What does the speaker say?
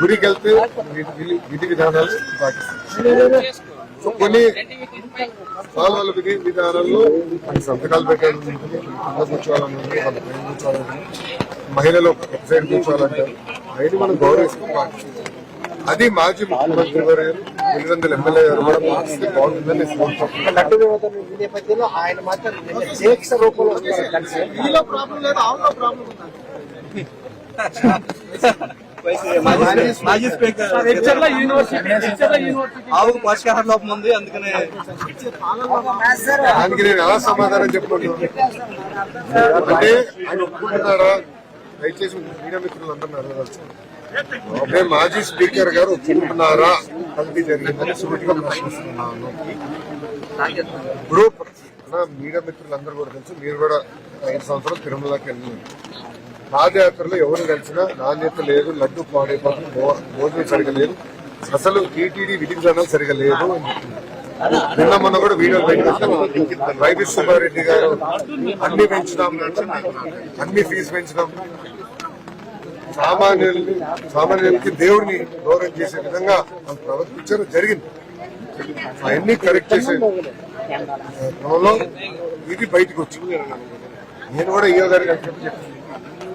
గుడికి వెళ్తే విధి- విధి- విధి విధానాలు పాటిస్తాను సో కొన్ని వాళ్ళ వాళ్ళ విధి విధానాల్లో కొన్ని సంతకాలు పెట్టాలి కూర్చోవాలని ఉంటుంది వాళ్ళ పైన కూర్చోవాలని. మహిళలు ఒక సైడ్ కూర్చోవాలంటారు అవన్నీ మనం గౌరవిస్తూ పాటిస్తాం అది మాజీ ముఖ్యమంత్రి గారు ఎనిమిది ఎమ్మెల్యే గారు కూడా పాటిస్తే బాగుంటుందని నేను కోరుకుంటున్నాను. లడ్డు మాజీ స్పీకర్ ఆవుకు పోషకాహార లోపం ఉంది అందుకనే దానికి నేను ఎలా సమాధానం చెప్పమంటున్నాను అంటే ఆయన ఒప్పుకుంటున్నాడా దయచేసి మీడియా మిత్రులు అంటున్నారు అంటే మాజీ స్పీకర్ గారు ఒప్పుకుంటున్నారా కలిపి జరిగిందని సూటిగా ప్రశ్నిస్తున్నాను గ్రూప్ నా మీడియా మిత్రులందరూ కూడా తెలుసు మీరు కూడా ఐదు సంవత్సరాలు తిరుమలకి వెళ్ళి పాదయాత్రలో ఎవరు కలిసినా నాణ్యత లేదు లడ్డు పాడైపోతుంది భో- భోజనం సరిగా లేదు అసలు టీటీడీ విధి సరిగా లేదు నిన్న మొన్న కూడా వీడియో పెట్టారు. వైవి సుబ్బారెడ్డి గారు అన్ని పెంచుదాం అన్ని ఫీజు పెంచుదాం. సామాన్యుల్ని సామాన్యులకి దేవుడిని గౌరవం చేసే విధంగా ప్రవర్తించడం జరిగింది. అవన్నీ కరెక్ట్ చేసే క్రమంలో ఇది బయటకు వచ్చింది. నేను కూడా ఈయో గారికి అని చెప్పి చెప్పాను.